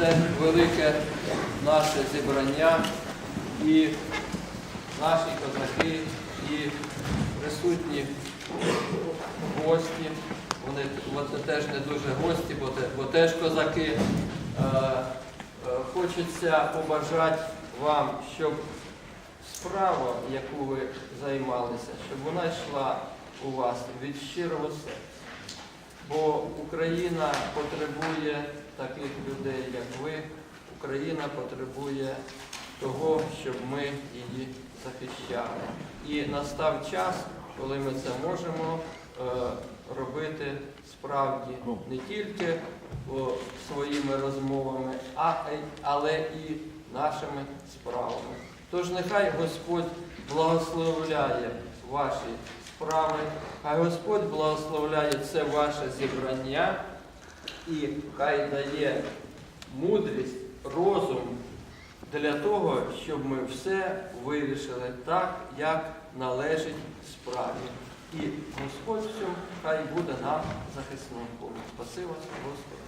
це велике наше зібрання і наші козаки, і присутні гості. Вони, вони теж не дуже гості, бо, бо теж козаки. Е, е, Хочеться побажати вам, щоб справа, яку ви займалися, щоб вона йшла у вас від щирого серця. Бо Україна потребує таких людей, як ви. Україна потребує того, щоб ми її захищали. І настав час, коли ми це можемо е, робити справді не тільки своїми розмовами, але і нашими справами. Тож нехай Господь благословляє ваші справи, хай Господь благословляє це ваше зібрання і хай дає мудрість, розум для того, щоб ми все вирішили так, як належить справі. І Господь в цьому хай буде нам захисником. Спасибо, Господи.